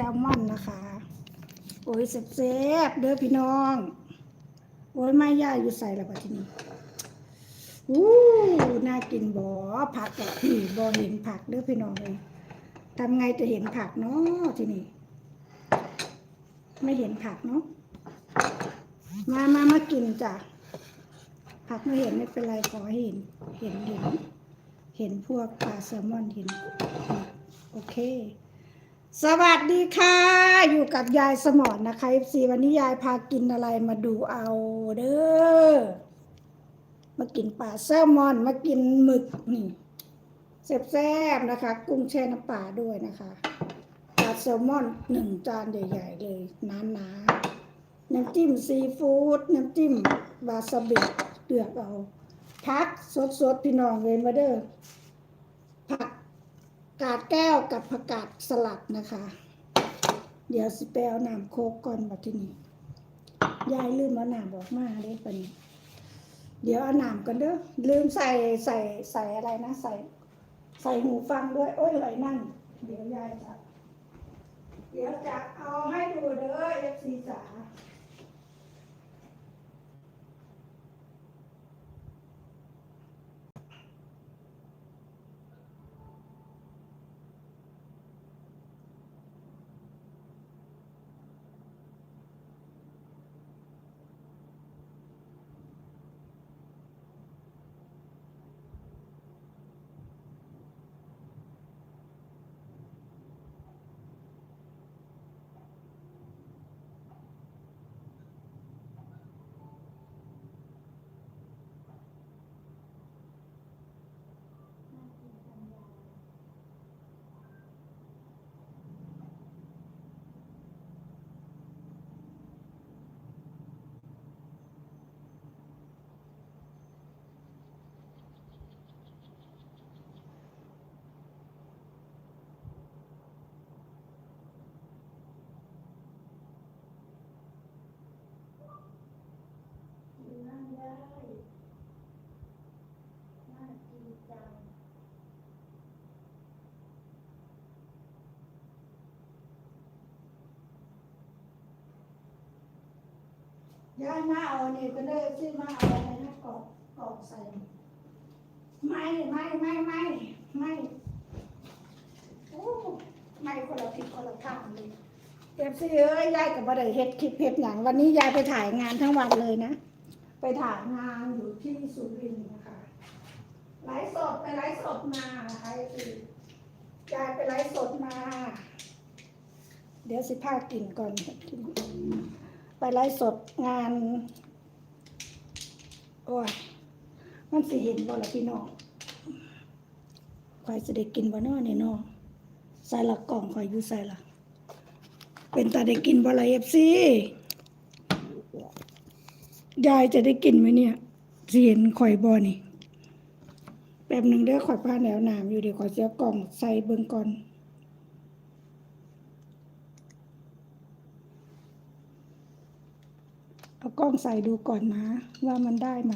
ลมอนนะคะ โอ้ยแซ่บๆเด้อพี่น้อง โอ้ยไม่ย่าอยู่ใส่ละปะทีนี้อู้น่ากินบ่ผักกับพี่บ่เห็นผักเด้อพี่น้องเลยทำไงจะเห็นผักเนาะทีนี้ไม่เห็นผักเนาะมามามากินจ้ะผักไม่เห็นไม่เป็นไรขอเห็น เห็นเห็นเห็นพวกปลาแซลมอนเห็น โอเค สวัสดีค่ะ อยู่กับยายสมอนนะคะ FC วันนี้ยายพากินอะไรมาดูเอาเด้อมากินปลาแซลมอน มากินหมึกนี่แซ่บๆนะคะ กุ้งแช่น้ำปลาด้วยนะคะปลาแซลมอนหนึ่งจานใหญ่ ๆ เลยหนาๆน้ำจิ้มซีฟู้ดน้ำจิ้มวาซาบิเลือกเอาพักสดๆพี่น้องเวนมาเด้อ กาดแก้วกับผักกาดสลัดนะคะ เดี๋ยวสิไปเอาน้ำโคกก่อนบัดทีนี้ยายลืมเอาน้ำบอกมาเด้ปะนี้เดี๋ยวเอาน้ำกันเด้อลืมใส่ใส่ใส่อะไรนะ ใส่ ใส่หูฟังด้วยโอ้ยอะไรนั่น เดี๋ยวยายจะเดี๋ยวจะเอาให้ดูเด้อเอฟซีจ๋า นั่งได้น่ากินจัง ย้ายมาเอาเนี่ยก็ได้ซื้อมาเอาอะไรนะกอกกอกใส่ไม่ไม่ไม่ไม่ไม่โอ้ไม่คนละทิศคนละทางเลยเอฟซีเอ้ยยายกับบัไดเฮ็ดคลิปเฮ็ดอย่างวันนี้ยายไปถ่ายงานทั้งวันเลยนะ ไปถ่ายงานอยู่ที่สุรินทร์นะคะไลฟ์สดไปไลฟ์สดมานะคะคือยายไปไลฟ์สดมา เดี๋ยวสิพากินก่อนกิน ไปไลฟ์สดงาน โอ้ย มันสิเห็นบ่ละพี่น้องข่อยจะได้กินบ่นอนี่น้องใส่ละกล่องข่อยอยู่ใส่ละเป็นตาได้กินบ่ละเอฟซียายจะได้กินไหมเนี่ยสิเห็นข่อยบอนี่แป๊บหนึ่งเด้อข่อยผ้าแนวหนามอยู่เดี๋ยวข่อยจะเอากล่องใส่เบิ่งก่อน เอากล้องใส่ดูก่อนนะ ว่ามันได้ไหม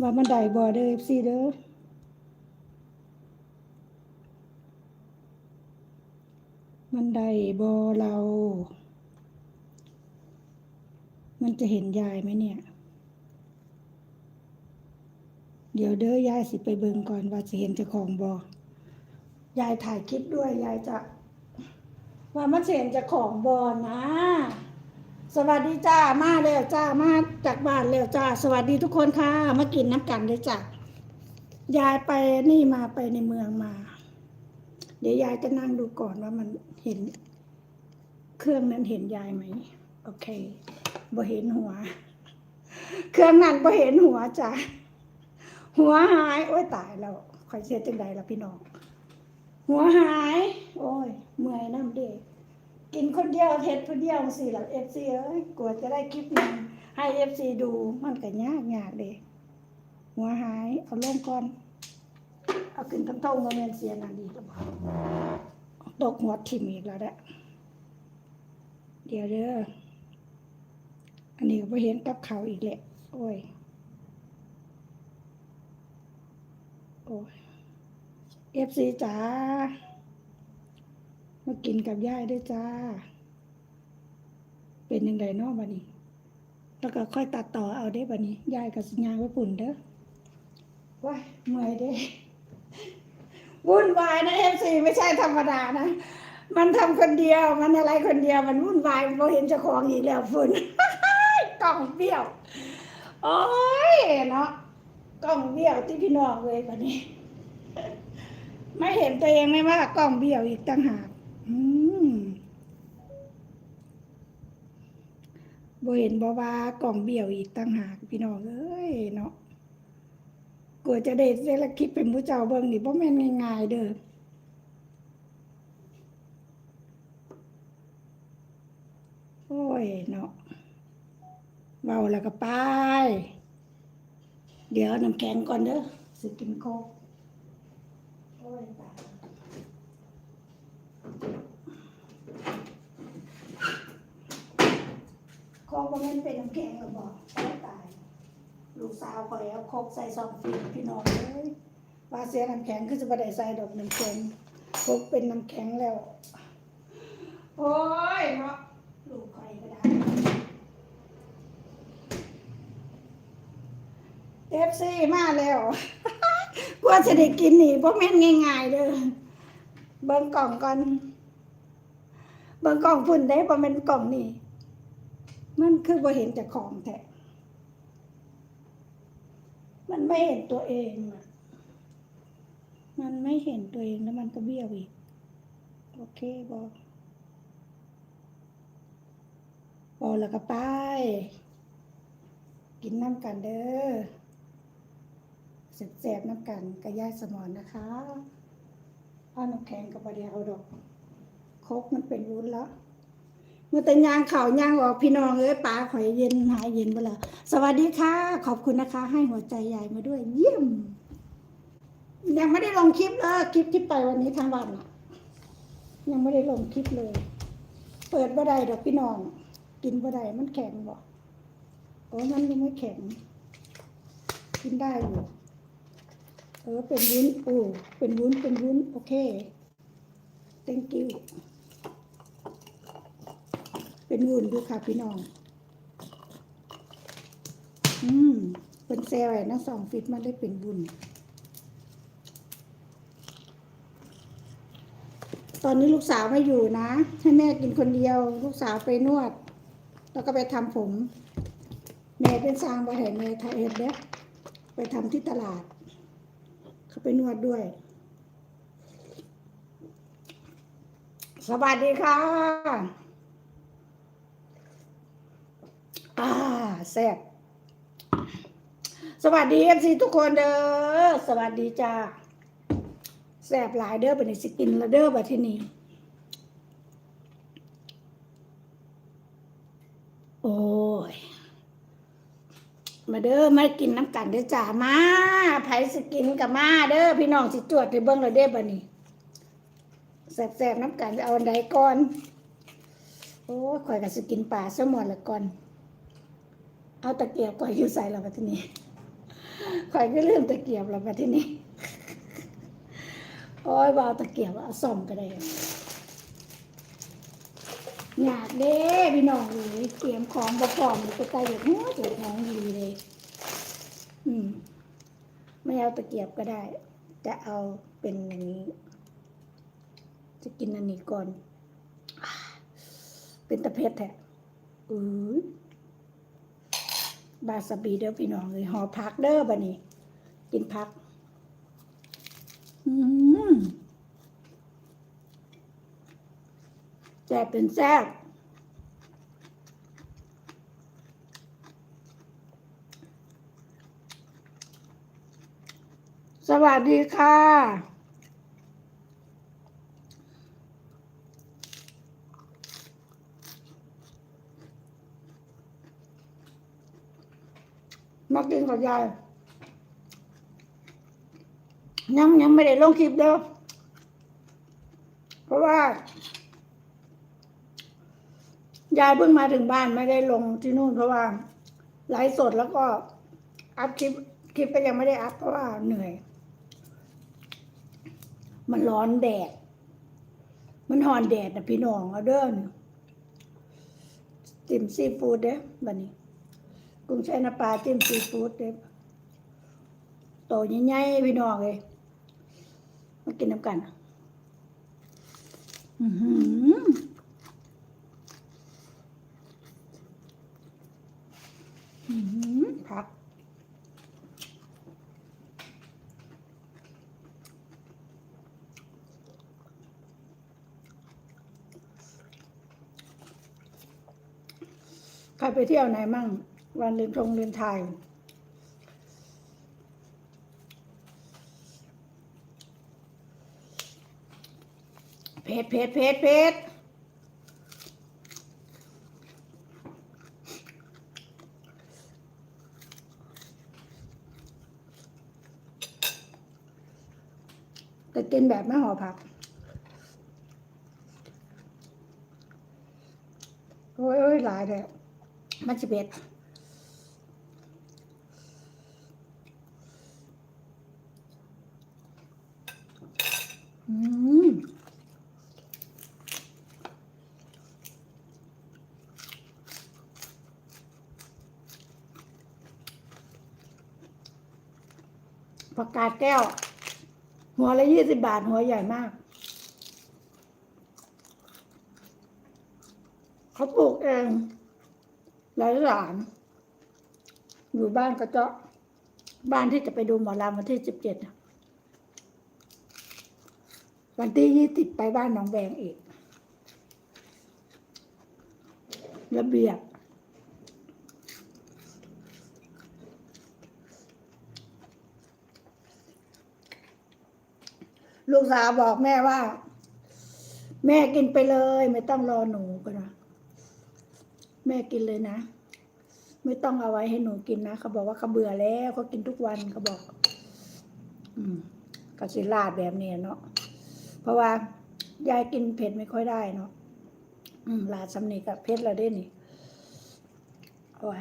ว่ามันได้บอเด้อเอฟซีเด้อมันได้บอเรา มันจะเห็นยายไหมเนี่ย เดี๋ยวเด้อยายสิไปเบิ่งก่อนว่าจะเห็นเจ้าของบอยายถ่ายคลิปด้วยยายจะ ว่ามันเห็นเจ้าของบอนะ สวัสดีจ้ามาแล้วจ้ามาจากบ้านแล้วจ้า สวัสดีทุกคนค่ะ มากินน้ำกันเลยจ้ะยายไปนี่มาไปในเมืองมา เดี๋ยวยายจะนั่งดูก่อนว่ามันเห็น เครื่องนั้นเห็นยายไหมโอเคบ่เห็นหัว เครื่องนั้นบ่เห็นหัวจ้ะหัวหายโอ้ยตายแล้วคอยเสียจังใดละพี่น้อง หัวหาย โอ้ย เมื่อยน้ำเด็กกินคนเดียวเฮ็ดคนเดียวสิล่ะเอฟซีเอ้ยกลัวจะได้คลิปหนึงให้เอฟซีดูมันก็ยากยากเด้หัวหาย เอาลงก่อน เอาขึ้นทั้งเท่าเงินเสียนั่นดีกว่าตกหัวทิ่มอีกแล้วแหละเดี๋ยวเด้ออันนี้ก็เห็นกับเขาอีกแหละโอ้ย โอ้ย เอฟซีจ๋ามากินกับยายด้วยจ้า เป็นยังไงเนาะบัดนี้ แล้วก็ค่อยตัดต่อเอาได้บัดนี้ยายกับสัญญาไว้ปุ่นเด้อว้ายเมื่อยเด้วุ่นวายนะเอฟซีไม่ใช่ธรรมดานะ มันทำคนเดียว มันอะไรคนเดียว มันวุ่นวายมันบ่เห็นเจ้าของอีกแล้วฝุ่นกล่องเบี้ยว โอ้ยเนาะกล้องเบี้ยวที่พี่น้องเลยบัดนี้ ไม่เห็นตัวเองไม่ว่ากล้องเบี้ยวอีกต่างหากบ่เห็นบ่ว่ากล้องเบี้ยวอีกต่างหากพี่น้องเอ้ยเนาะกลัวจะได้เซละคลิปเป็นผู้เจ้าเบิ่งนี่บ่แม่นง่ายๆเด้อโอ้ยเนาะเบาแล้วก็ไป เดี๋ยวน้ำแข็งก่อนเด้อสิกินโคก โอ้ยตาคกก็ไม่นเป็นน้ำแข็งหรอกบอกตาย ลูกสาวคอยเอาโคกใส่ซองฟิลพี่น้องเลยว่าเสียน้ำแข็งคือจะบ่ได้ใส่ดอกน้ำแข็งโคกเป็นน้ำแข็งแล้ว โอ้ยเนาะลูกคอยก็ได้เอฟซีมาแล้ว กว่าจะได้กินนี่บ่แม่นง่ายๆเด้อเบิ่งกล่องก่อนเบิ่งกล่องพุ่นได้บ่แม่นกล่องนี่มันคือบ่เห็นจากของแท้มันไม่เห็นตัวเองอะมันไม่เห็นตัวเองแล้วมันก็เบี้ยวอีก โอเคบอพอแล้วก็ไป กินน้ำกันเด้อ แสบๆน้ำกันกระย่ายสมอนนะคะเอาน้ำแข็งกับประเดียวเอาดอกโคกมันเป็นวุ้นแล้วเมื่อแต่ยางเข่ายางออกพี่น้องเอ้ยปลาข่อยเย็นหายเย็นไปแล้วสวัสดีค่ะ ขอบคุณนะคะ ให้หัวใจใหญ่มาด้วย เยี่ยม ยังไม่ได้ลงคลิปเลยคลิปที่ไปวันนี้ทั้งวันอะยังไม่ได้ลงคลิปเลย เปิดบ่ได้ดอกพี่น้อง กินบ่ได้มันแข็งบ่โอ้มันยังไม่แข็ง กินได้อยู่ เออเป็นวุ้นโอ้เป็นวุ้นเป็นวุ้นโอเค thank you เป็นวุ้นดูค่ะพี่น้อง อืมเป็นเซลล์ไอ้นะสองฟิตมันได้เป็นวุ้นตอนนี้ลูกสาวไม่อยู่นะ ให้แม่กินคนเดียว ลูกสาวไปนวด แล้วก็ไปทำผม แม่เป็นสร้างบะแห่แม่ไทยเอ็ดเด้อไปทำที่ตลาด เขาไปนวดด้วย สวัสดีค่ะอ่าแซ่บสวัสดีเอฟซีทุกคนเด้อสวัสดีจ้าแซ่บหลายเด้อบัดนี้สิกินและเด้อบัดที่นี้โอ้ย มาเด้อมากินน้ำกันเด้อจ้ามาไผสกินกับมาเด้อพี่น้องสิจวดไปเบิ่งและเด้อบัดนี้แซ่บๆน้ำกันจะเอาอันใดก่อน โอ้ข่อยก็สิกินปลาซะหมดละก่อน เอาตะเกียบข่อยอยู่ใส่และบัดทีนี้ข่อยก็ลืมตะเกียบและบัดทีนี้โอ้ยบ่เอาตะเกียบเอาซ่อมก็ได้ อยากเด้พี่น้องเลยเตรียมของบ่พร้อมไปไกลอย่างหัวเจ็บท้องดีเลย อืม ไม่เอาตะเกียบก็ได้ จะเอาเป็นอย่างนี้ จะกินอันนี้ก่อน เป็นตะเพ็ดแท้อือบาสบีเด้อพี่น้องเลยห่อพักเด้อบัดนี้ กินพัก อืม ซ่บเป็นแซ่บสวัสดีค่ะมากินกับยายยังยังไม่ได้ลงคลิปเด้อเพราะว่า ยายเพิ่งมาถึงบ้านไม่ได้ลงที่นู่นเพราะว่าไลฟ์สดแล้วก็อัพคลิปคลิปก็ยังไม่ได้อัพเพราะว่าเหนื่อย มันร้อนแดด มันหอนแดดนะพี่น้องเอาเด้อนจิ้มซีฟู้ดเด้บัดนี้ กุ้งแช่น้ำปลาจิ้มซีฟู้ดเด้โตใหญ่ๆพี่น้องเลยมากินน้ำกัน อือหือ อื้อหือผักใครไปเที่ยวไหนมั่ง วันเรียนทงเรียนไทยเพชรเพชรเพชรเพชร แต่กินแบบไม่ห่อผัก โอ้ยโอ้ยหลายแล้วมันจะเบ็ดอืมผักกาดแก้ว หัวละยี่สิบบาท หัวใหญ่มาก เขาปลูกเองหลายหลาน อยู่บ้านกระเจาะบ้านที่จะไปดูหมอลำวันที่สิบเจ็ดวันที่ยี่สิบไปบ้านหนองแวงอีก ระเบียบ ลูกสาวบอกแม่ว่า แม่กินไปเลย ไม่ต้องรอหนูก็นะแม่กินเลยนะ ไม่ต้องเอาไว้ให้หนูกินนะเขาบอกว่าเขาเบื่อแล้วเขากินทุกวันเขาบอก อืมก็สิลาดแบบนี้เนาะเพราะว่ายายกินเผ็ดไม่ค่อยได้เนาะลาดสำนีกับเผ็ดเราได้นี่โอ้ย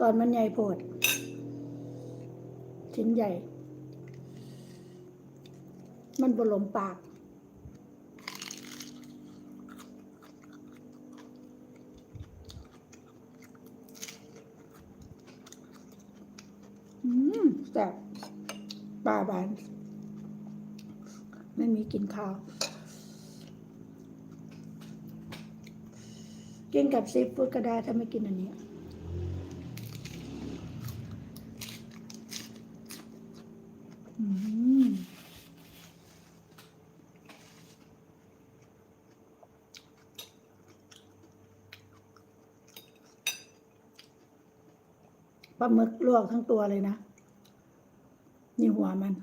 ตอนมันใหญ่โพดชิ้นใหญ่ มันบลมปาก อืมแต่ปลาบาน ไม่มีกินข้าว กินกับซีฟู้ดก็ได้ถ้าไม่กินอันนี้อืม ปลาหมึกลวกทั้งตัวเลยนะ นี่หัวมัน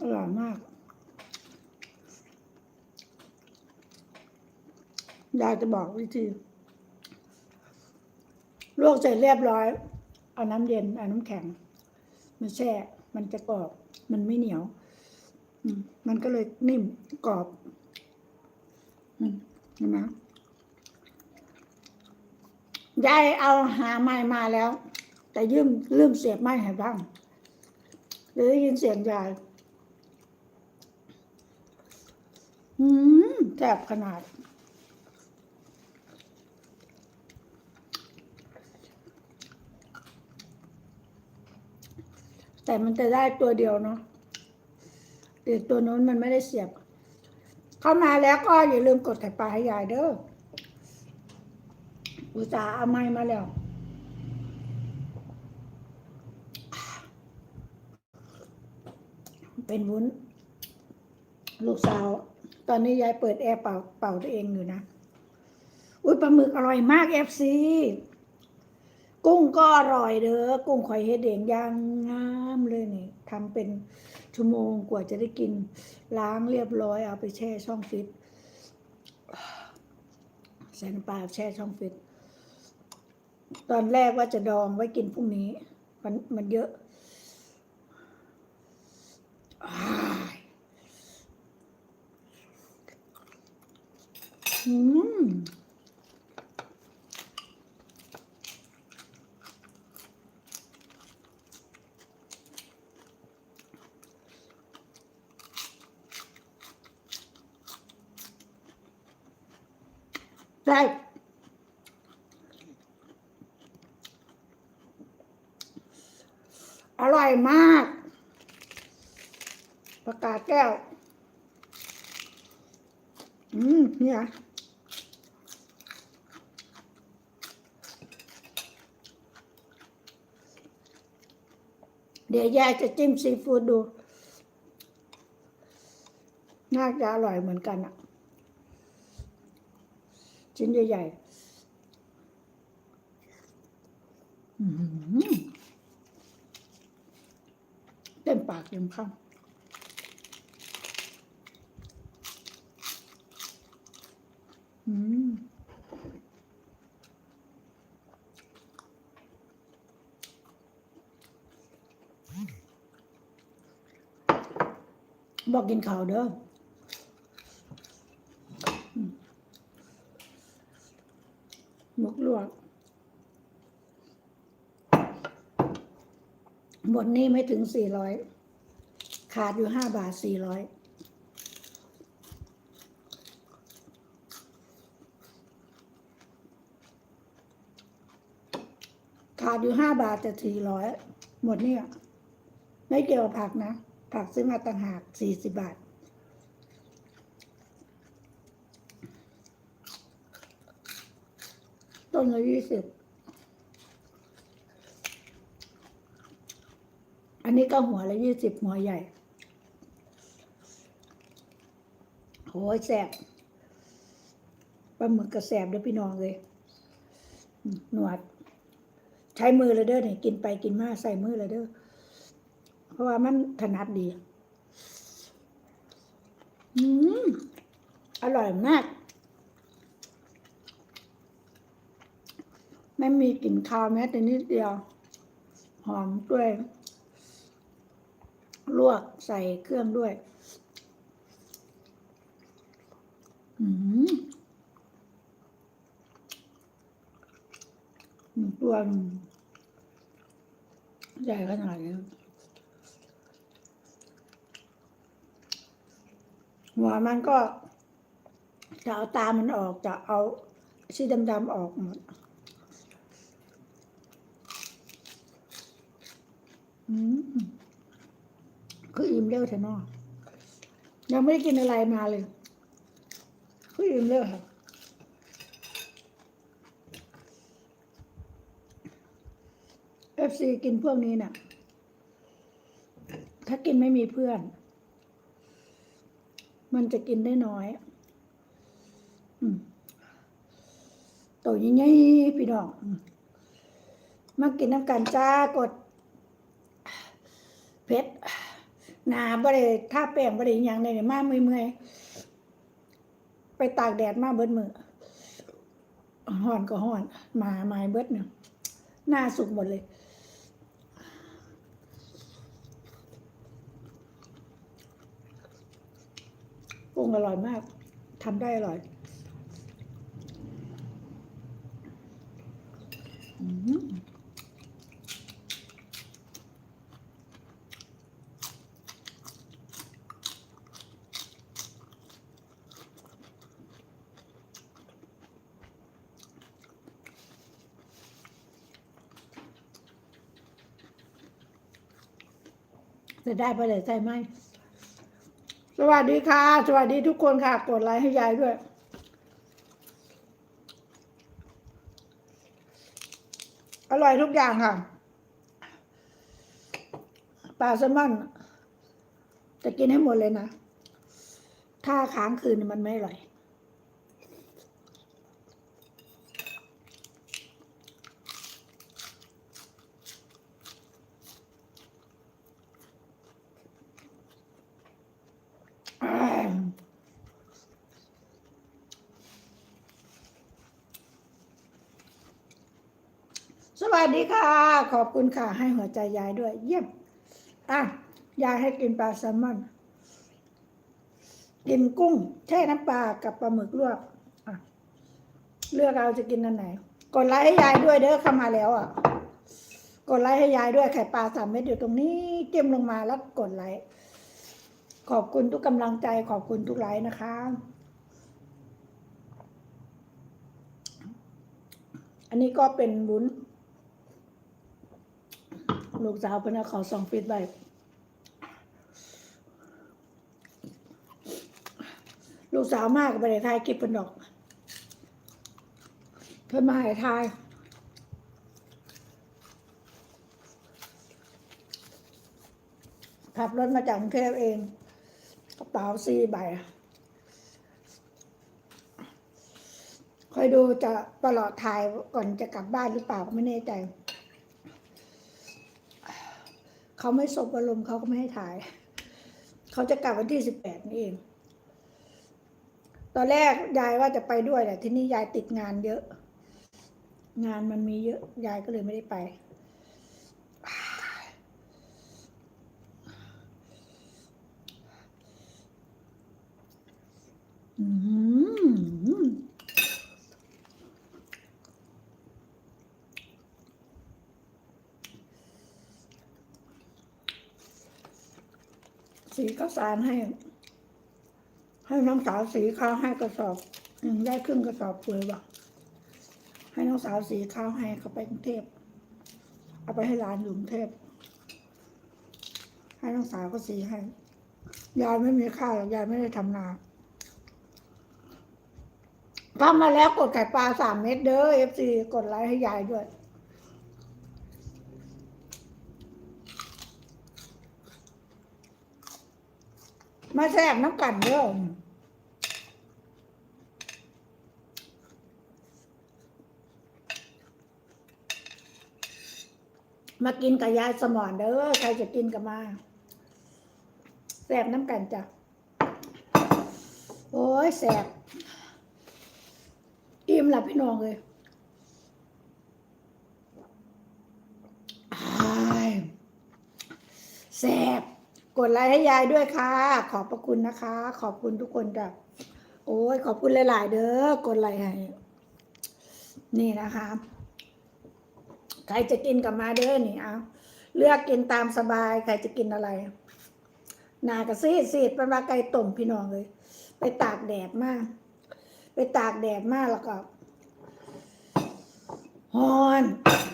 อร่อยมากยายจะบอกวิธีลวกเสร็จเรียบร้อย เอาน้ำเย็น เอาน้ำแข็ง มาแช่ มันจะกรอบ มันไม่เหนียว มันก็เลยนิ่มกรอบ อืมเห็นไหม ยายเอาหาไม้มาแล้ว แต่ยืมลืมเสียบไม้ให้บ้างหรือได้ยินเสียงยายอืมแซ่บขนาด แต่มันจะได้ตัวเดียวเนาะเดี๋ยวตัวนู้นมันไม่ได้เสียบ เข้ามาแล้วก็อย่าลืมกดไข่ปลาให้ยายเด้อ อุตส่าห์เอาไม้มาแล้ว เป็นวุ้น ลูกสาว ตอนนี้ยายเปิดแอร์เป่าเป่าตัวเองอยู่นะ อุ้ยปลาหมึกอร่อยมากเอฟซีกุ้งก็อร่อยเด้อกุ้งข่อยเฮ็ดเองย่างงามเลยนี่ทำเป็นชั่วโมงกว่าจะได้กิน ล้างเรียบร้อยเอาไปแช่ช่องฟิตใส่น้ำปลาแช่ช่องฟิต ตอนแรกว่าจะดองไว้กินพรุ่งนี้ มันมันเยอะอืมได้ อืมเนี่ยเดี๋ยวยายจะจิ้มซีฟู้ดดู น่าจะอร่อยเหมือนกันอะชิ้นใหญ่ๆอื้อหือเต็มปากเต็มคำอืมบ อกกินข้าวเด้อมหมกลวกหมดนี้ไม่ถึงสี่ร้อย ขาดอยู่ห้าบาทสี่ร้อยขาดอยู่ห้าบาทจะสี่ร้อยหมดเนี่ยไม่เกี่ยวกับผักนะ ผักซื้อมาต่างหากสี่สิบบาท ต้นละยี่สิบ อันนี้ก็หัวละยี่สิบหัวใหญ่โหยแสบปลาหมึกกระแสบเด้อพี่น้องเลย หนวด ใช้มือเลยเด้อเนี่ยกินไปกินมาใส่มือเลยเด้อ ราะว่ามันถนัดดี อืม อร่อยมาก ไม่มีกลิ่นคาวแม้แต่นิดเดียว หอมด้วย ลวกใส่เครื่องด้วย อืมตัวใหญ่ขนาดนี้ หัวมันก็จะเอาตามันออกจะเอาสีดำๆออกหมดอืมคืออิ่มเร็วแท้เนอยังไม่ได้กินอะไรมาเลย คืออิ่มเร็วค่ะเอฟซีกินพวกนี้น่ะ ถ้ากินไม่มีเพื่อน มันจะกินได้น้อย อืมตัวยิ่งใหญ่พี่น้องมากินน้ำกันจ้ากดเพชรหนาบ่ได้ท่าแป้งบ่ได้อิหยังเลยมาเมื่อยๆไปตากแดดมาเบิดมือห่อนก็ห่อน มาไม้เบิดเนี่ยหน้าสุกหมดเลย ปรุงอร่อยมากทำได้อร่อยจะได้ไปเลยใช่ไหม สวัสดีค่ะ สวัสดีทุกคนค่ะ กดไลค์ให้ยายด้วย อร่อยทุกอย่างค่ะปลาแซลมอนจะกินให้หมดเลยนะ ถ้าค้างคืนมันไม่อร่อย ส วัสดีค่ะ ขอบคุณค่ะ ให้หัวใจยายด้วย เยี่ยมอะยายให้กินปลาแซลมอนกินกุ้ง แช่น้ำปลากับปลาหมึกลวกอะเลือกเอาจะกินอันไหน กดไลค์ให้ยายด้วยเด้อเข้ามาแล้วอะ กดไลค์ให้ยายด้วยไข่ปลาสามเม็ดอยู่ตรงนี้เจิ้มลงมาแล้วกดไลค์ขอบคุณทุกกำลังใจ ขอบคุณทุกไลค์นะคะ อันนี้ก็เป็นวุ้น ลูกสาวเป็นเอาเขาสองฟิตไว้ลูกสาวมากไปเลยทายกิบเป็นดอกเพิ่นมาใหายทายขับรถมาจากกรุงเทพเอง กระเป๋าซีใบคอยดูจะตลอดถ่ายก่อนจะกลับบ้านหรือเปล่าก็ไม่แน่ใจ เขาไม่สบอารมณ์เขาก็ไม่ให้ถ่าย เขาจะกลับวันที่สิบแปดนี่เอง ตอนแรกยายว่าจะไปด้วยแต่ที่นี่ยายติดงานเยอะ งานมันมีเยอะ ยายก็เลยไม่ได้ไป อืม สีข้าวสารให้ ให้น้องสาวสีข้าวให้กระสอบหนึ่งได้ครึ่งกระสอบเปลือยว่ะให้น้องสาวสีข้าวให้เขาไปกรุงเทพเอาไปให้ร้านอยู่กรุงเทพให้น้องสาวก็สีให้ยายไม่มีข้าวหรอกยายไม่ได้ทำนาทำมาแล้วกดไข่ปลาสามเม็ดเด้อเอฟซีกดไลค์ให้ยายด้วย มาแซ่บน้ำกันเด้อมากินกับยายสมอนเด้อใครจะกินกับมาแซ่บน้ำกันจ้ะ โอ้ยแซ่บอิ่มหลับพี่น้องเลยอ้ายแซ่บ กดไลค์ให้ยายด้วยค่ะ ขอบพระคุณนะคะ ขอบคุณทุกคนจ้ะโอ้ยขอบคุณหลาย ๆ เด้อกดไลค์ให้นี่นะคะใครจะกินกับมาเด้อนี่เอาเลือกกินตามสบายใครจะกินอะไรนากระซีดซีดเป็นว่าไก่ต้มพี่น้องเลย ไปตากแดดมาก ไปตากแดดมากแล้วก็ฮ้อน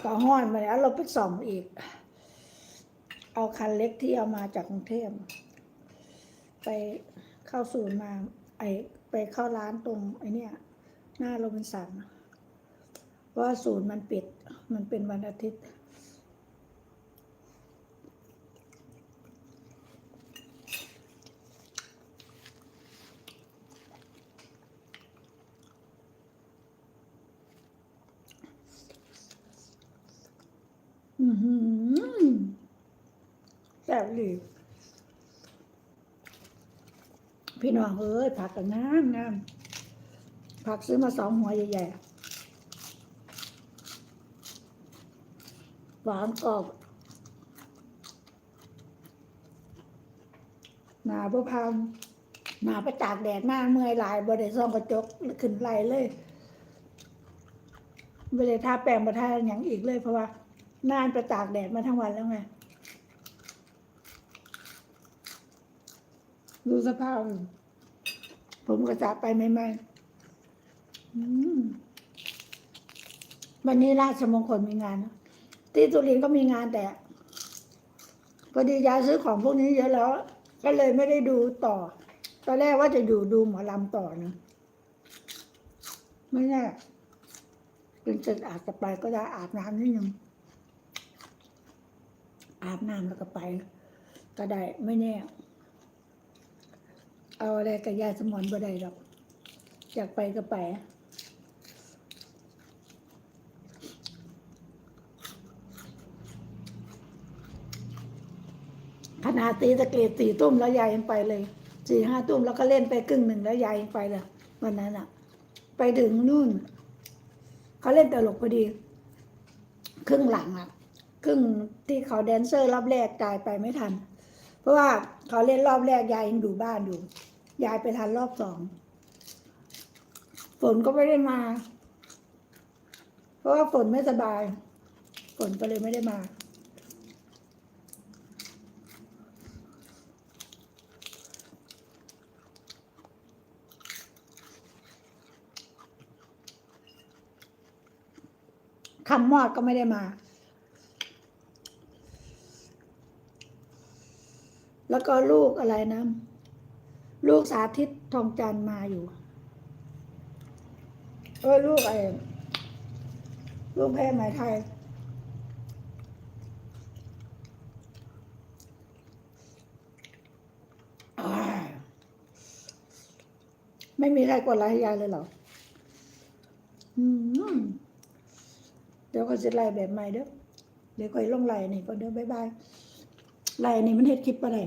ก็ฮ้อนมาแล้วเราไปส่องอีก เอาคันเล็กที่เอามาจากกรุงเทพไปเข้าศูนย์มา ไอไปเข้าร้านตรงไอเนี่ย หน้าโรบินสันเพราะว่าศูนย์มันปิด มันเป็นวันอาทิตย์อือหือ ซ่บดีพี่น้องเอ้ยผักก็งามงามผักซื้อมาสองหัวใหญ่ๆหวานกรอบหนาพวกพามหนาไปตากแดดมากเมื่อยหลายบริซ่องกระจกขึ้นไหลเลยบริทาแปรงประทาอย่างอีกเลยเพราะว่านานไปตากแดดมาทั้งวันแล้วไง ดูสภาพ ผมกระจาไปใหม่ๆอืมวันนี้ราชมงคลมีงาน ที่สุรินก็มีงานแต่พอดียายซื้อของพวกนี้เยอะแล้ว ก็เลยไม่ได้ดูต่อ ตอนแรกว่าจะอยู่ดูหมอลำต่อนะไม่แน่เป็นเสร็จอาจจะไปก็ได้อาบน้ำนิดนึงอาบน้ำแล้วก็ไป ก็ได้ไม่แน่ เอาอะไรกับยาสมอนบ่ได้หรอกอยากไปก็ไปขนาดตีตะเกียบสี่ตุ้มแล้วยายยังไปเลยสี่ห้าตุ้มแล้วก็เล่นไปครึ่งหนึ่งแล้วยายยังไปเลยวันนั้นอะไปถึงนู่นเขาเล่นตลกพอดี ครึ่งหลังอะครึ่งที่เขาแดนเซอร์รอบแรกจ่ายไปไม่ทัน เพราะว่าเขาเล่นรอบแรกยายยังอยู่บ้านอยู่ ยายไปทันรอบสองฝนก็ไม่ได้มา เพราะว่าฝนไม่สบาย ฝนก็เลยไม่ได้มา คำมอดก็ไม่ได้มา แล้วก็ลูกอะไรนะ ลูกสาธิตทองจันมาอยู่ เออลูกไอ้ลูกแพร่ไหมายไทย ไม่มีใครกดไลค์ให้ยายเลยเหรอ อืม เดี๋ยวก็จะไล่แบบใหม่เด้อ เดี๋ยวก็ลงไล่นี่ก็เด้อบ๊ายบายไล่นี่มันเฮ็ดคลิปอะไร